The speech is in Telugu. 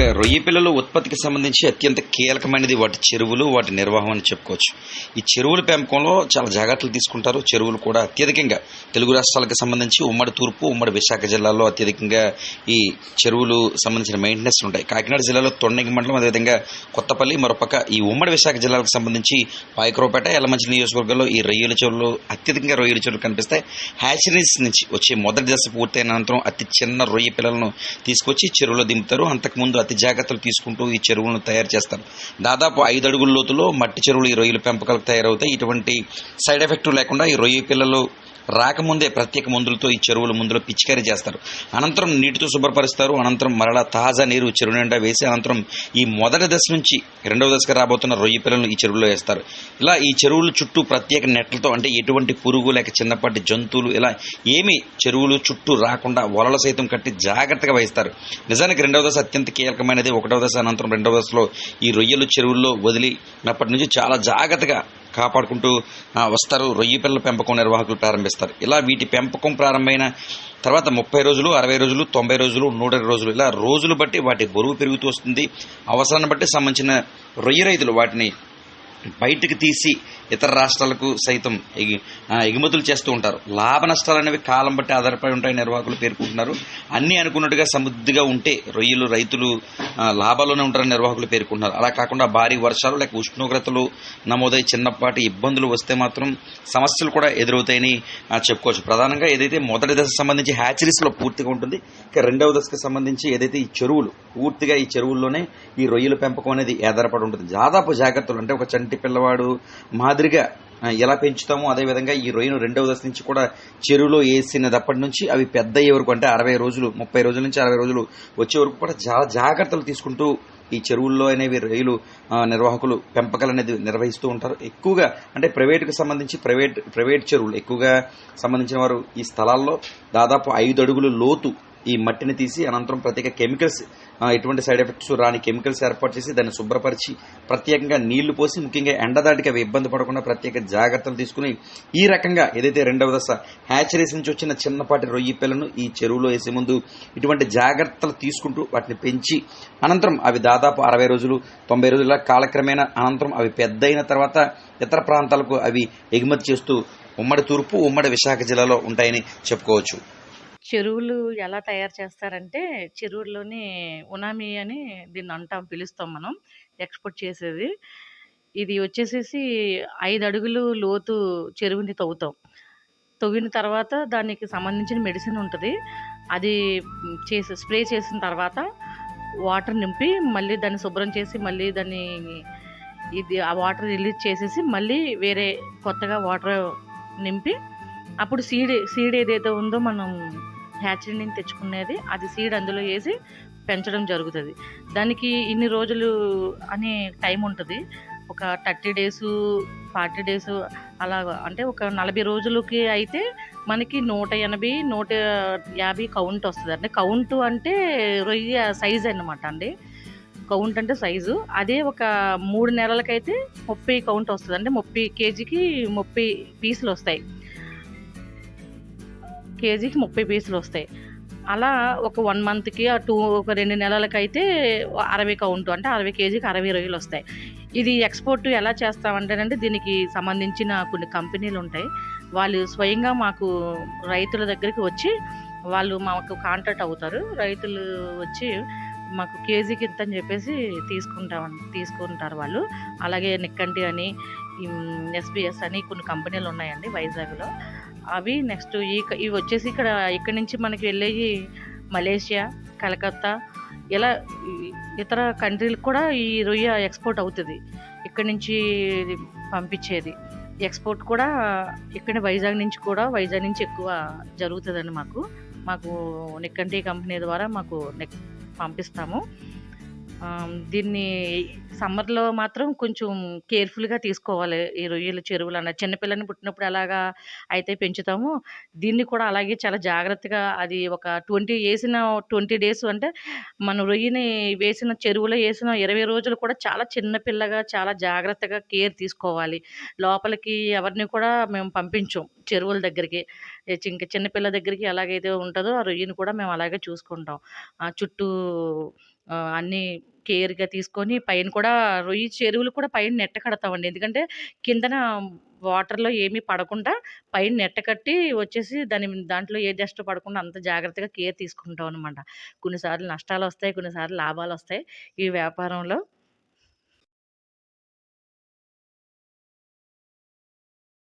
ఇక రొయ్య పిల్లల ఉత్పత్తికి సంబంధించి అత్యంత కీలకమైనది. వాటి చెరువులు వాటి నిర్వహణ అని చెప్పుకోవచ్చు. ఈ చెరువుల పెంపకంలో చాలా జాగ్రత్తలు తీసుకుంటారు. చెరువులు కూడా అత్యధికంగా తెలుగు రాష్ట్రాలకు సంబంధించి ఉమ్మడి తూర్పు ఉమ్మడి విశాఖ జిల్లాలో అత్యధికంగా ఈ చెరువులు సంబంధించిన మెయింటెనెన్స్ ఉంటాయి. కాకినాడ జిల్లాలో తొండగి మండలం అదేవిధంగా కొత్తపల్లి మరొక ఈ ఉమ్మడి విశాఖ జిల్లాలకు సంబంధించి పాయకరావుపేట ఎల్లమంచి నియోజకవర్గంలో ఈ రొయ్యల చెరువులు అత్యధికంగా రొయ్యల చెరువులు కనిపిస్తాయి. హ్యాచరీస్ నుంచి వచ్చే మొదటి దశ పూర్తయిన అనంతరం అతి చిన్న రొయ్య పిల్లలను తీసుకొచ్చి చెరువులో దింపుతారు. అంతకుముందు అతి జాగ్రత్తలు తీసుకుంటూ ఈ చెరువులను తయారు చేస్తారు. దాదాపు ఐదు అడుగుల లోతులో మట్టి చెరువులు ఈ రొయ్యల పెంపకాలకు తయారవుతాయి. ఇటువంటి సైడ్ ఎఫెక్ట్ లేకుండా ఈ రొయ్య పిల్లలు రాకముందే ప్రత్యేక మందులతో ఈ చెరువుల ముందులో పిచికారీ చేస్తారు. అనంతరం నీటితో శుభ్రపరుస్తారు. అనంతరం మరలా తాజా నీరు చెరువు నిండా వేసి అనంతరం ఈ మొదటి దశ నుంచి రెండవ దశకు రాబోతున్న రొయ్య పిల్లలను ఈ చెరువులో వేస్తారు. ఇలా ఈ చెరువుల చుట్టూ ప్రత్యేక నెట్లతో అంటే ఎటువంటి పురుగు లేక చిన్నపాటి జంతువులు ఇలా ఏమీ చెరువులు చుట్టూ రాకుండా వలలు సైతం కట్టి జాగ్రత్తగా వహిస్తారు నిజానికి రెండవ దశ అత్యంత కీలకమైనది. ఒకటవ దశ అనంతరం రెండవ దశలో ఈ రొయ్యలు చెరువుల్లో వదిలి అప్పటి నుంచి చాలా జాగ్రత్తగా కాపాడుకుంటూ వస్తారు. రొయ్య పిల్లల పెంపకం నిర్వాహకులు ప్రారంభిస్తారు. ఇలా వీటి పెంపకం ప్రారంభమైన తర్వాత ముప్పై రోజులు అరవై రోజులు తొంభై రోజులు నూట రోజులు ఇలా రోజులు బట్టి వాటి బరువు పెరుగుతూ వస్తుంది. అవసరాన్ని బట్టి సంబంధించిన రొయ్య రైతులు వాటిని బయటకు తీసి ఇతర రాష్ట్రాలకు సైతం ఎగి ఎగుమతులు చేస్తూ ఉంటారు. లాభ నష్టాలు అనేవి కాలం బట్టి ఆధారపడి ఉంటాయి నిర్వాహకులు పేర్కొంటున్నారు. అన్నీ అనుకున్నట్టుగా సమృద్ధిగా ఉంటే రొయ్యలు రైతులు లాభాల్లోనే ఉంటారని నిర్వాహకులు పేర్కొంటున్నారు. అలా కాకుండా భారీ వర్షాలు లేక ఉష్ణోగ్రతలు నమోదై చిన్నపాటి ఇబ్బందులు వస్తే మాత్రం సమస్యలు కూడా ఎదురవుతాయని చెప్పుకోవచ్చు. ప్రధానంగా ఏదైతే మొదటి దశ సంబంధించి హ్యాచరీస్లో పూర్తిగా ఉంటుంది ఇక రెండవ దశకు సంబంధించి ఏదైతే ఈ చెరువులు పూర్తిగా ఈ చెరువుల్లోనే ఈ రొయ్యల పెంపకం అనేది ఆధారపడి ఉంటుంది. దాదాపు జాగ్రత్తలు అంటే ఒక చంటి పిల్లవాడు మాదిరిగా ఎలా పెంచుతామో అదేవిధంగా ఈ రొయ్యను రెండవ దశ నుంచి కూడా చెరువులో వేసినప్పటి నుంచి అవి పెద్ద అయ్యే వరకు అంటే అరవై రోజులు ముప్పై రోజుల నుంచి అరవై రోజులు వచ్చే వరకు కూడా చాలా జాగ్రత్తలు తీసుకుంటూ ఈ చెరువుల్లో అనేవి రైలు నిర్వాహకులు పెంపకాలు అనేది నిర్వహిస్తూ ఉంటారు. ఎక్కువగా అంటే ప్రైవేట్కి సంబంధించి ప్రైవేట్ ప్రైవేట్ చెరువులు ఎక్కువగా సంబంధించిన వారు ఈ స్థలాల్లో దాదాపు ఐదు అడుగులు లోతు ఈ మట్టిని తీసి అనంతరం ప్రత్యేక కెమికల్స్ ఎటువంటి సైడ్ ఎఫెక్ట్స్ రాని కెమికల్స్ ఏర్పాటు చేసి దాన్ని శుభ్రపరిచి ప్రత్యేకంగా నీళ్ళు పోసి ముఖ్యంగా ఎండదాటికి అవి ఇబ్బంది పడకుండా ప్రత్యేక జాగ్రత్తలు తీసుకుని ఈ రకంగా ఏదైతే రెండవ దశ హ్యాచరీస్ నుంచి వచ్చిన చిన్నపాటి రొయ్యి పిల్లను ఈ చెరువులో వేసే ముందు ఇటువంటి జాగ్రత్తలు తీసుకుంటూ వాటిని పెంచి అనంతరం అవి దాదాపు అరవై రోజులు తొంభై రోజుల కాలక్రమేణా అనంతరం అవి పెద్దయిన తర్వాత ఇతర ప్రాంతాలకు అవి ఎగుమతి చేస్తూ ఉమ్మడి తూర్పు ఉమ్మడి విశాఖ జిల్లాలో ఉంటాయని చెప్పుకోవచ్చు. చెరువులు ఎలా తయారు చేస్తారంటే చెరువుల్లోని ఉనామి అని దీన్ని అంటాం పిలుస్తాం మనం ఎక్స్పోర్ట్ చేసేది. ఇది వచ్చేసేసి ఐదు అడుగులు లోతు చెరువుని తవ్వుతాం. తవ్విన తర్వాత దానికి సంబంధించిన మెడిసిన్ ఉంటుంది. అది చేసి స్ప్రే చేసిన తర్వాత వాటర్ నింపి మళ్ళీ దాన్ని శుభ్రం చేసి మళ్ళీ దాన్ని ఇది ఆ వాటర్ రిలీజ్ చేసేసి మళ్ళీ వేరే కొత్తగా వాటర్ నింపి అప్పుడు సీడ్ సీడ్ ఏదైతే ఉందో మనం హ్యాచరీ నుంచి తెచ్చుకునేది అది సీడ్ అందులో వేసి పెంచడం జరుగుతుంది. దానికి ఇన్ని రోజులు అనే టైం ఉంటుంది. ఒక థర్టీ డేస్ ఫార్టీ డేస్ అలా అంటే ఒక నలభై రోజులకి అయితే మనకి నూట ఎనభై నూట యాభై కౌంట్ వస్తుంది. అంటే కౌంట్ అంటే రొయ్య సైజ్ అనమాట అండి. కౌంట్ అంటే సైజు అదే ఒక మూడు నెలలకైతే ముప్పై కౌంట్ వస్తుంది. అంటే ముప్పై కేజీకి ముప్పై పీసులు వస్తాయి. కేజీకి ముప్పై పీసులు వస్తాయి. అలా ఒక వన్ మంత్కి ఆ టూ ఒక రెండు నెలలకైతే అరవై కౌంట్ అంటే అరవై కేజీకి అరవై రొయ్యలు వస్తాయి. ఇది ఎక్స్పోర్ట్ ఎలా చేస్తామంటేనంటే దీనికి సంబంధించిన కొన్ని కంపెనీలు ఉంటాయి. వాళ్ళు స్వయంగా మాకు రైతుల దగ్గరికి వచ్చి వాళ్ళు మాకు కాంటాక్ట్ అవుతారు. రైతులు వచ్చి మాకు కేజీకి ఇంత అని చెప్పేసి తీసుకుంటాం తీసుకుంటారు వాళ్ళు. అలాగే నిక్కంటి అని ఎస్బిఎస్ అని కొన్ని కంపెనీలు ఉన్నాయండి వైజాగ్లో. అవి నెక్స్ట్ ఈ ఇవి వచ్చేసి ఇక్కడ ఇక్కడ నుంచి మనకి వెళ్ళేవి మలేషియా కలకత్తా ఇలా ఇతర కంట్రీలకు కూడా ఈ రొయ్య ఎక్స్పోర్ట్ అవుతుంది. ఇక్కడ నుంచి పంపించేది. ఎక్స్పోర్ట్ కూడా ఇక్కడ వైజాగ్ నుంచి కూడా వైజాగ్ నుంచి ఎక్కువ జరుగుతుందండి మాకు మాకు నిక్కంటి కంపెనీ ద్వారా మాకు నెక్ పంపిస్తాము. దీన్ని సమ్మర్లో మాత్రం కొంచెం కేర్ఫుల్గా తీసుకోవాలి. ఈ రొయ్యల చెరువులు అన్న చిన్నపిల్లని పుట్టినప్పుడు ఎలాగా అయితే పెంచుతామో దీన్ని కూడా అలాగే చాలా జాగ్రత్తగా అది ఒక ట్వంటీ వేసిన ట్వంటీ డేస్ అంటే మన రొయ్యని వేసిన చెరువులో వేసిన ఇరవై రోజులు కూడా చాలా చిన్నపిల్లగా చాలా జాగ్రత్తగా కేర్ తీసుకోవాలి. లోపలికి ఎవరిని కూడా మేము పంపించాం చెరువుల దగ్గరికి. ఇంకా చిన్నపిల్ల దగ్గరికి ఎలాగైతే ఉంటుందో ఆ రొయ్యని కూడా మేము అలాగే చూసుకుంటాం. ఆ చుట్టూ అన్నీ కేర్‌గా తీసుకొని పైన కూడా రొయ్య చెరువులు కూడా పైన నెట్ట కడతామండి. ఎందుకంటే కిందన వాటర్‌లో ఏమీ పడకుండా పైన నెట్ట కట్టి వచ్చేసి దాని దాంట్లో ఏ డస్ట్ పడకుండా అంత జాగ్రత్తగా కేర్ తీసుకుంటాం అనమాట కొన్నిసార్లు నష్టాలు వస్తాయి కొన్నిసార్లు లాభాలు వస్తాయి ఈ వ్యాపారంలో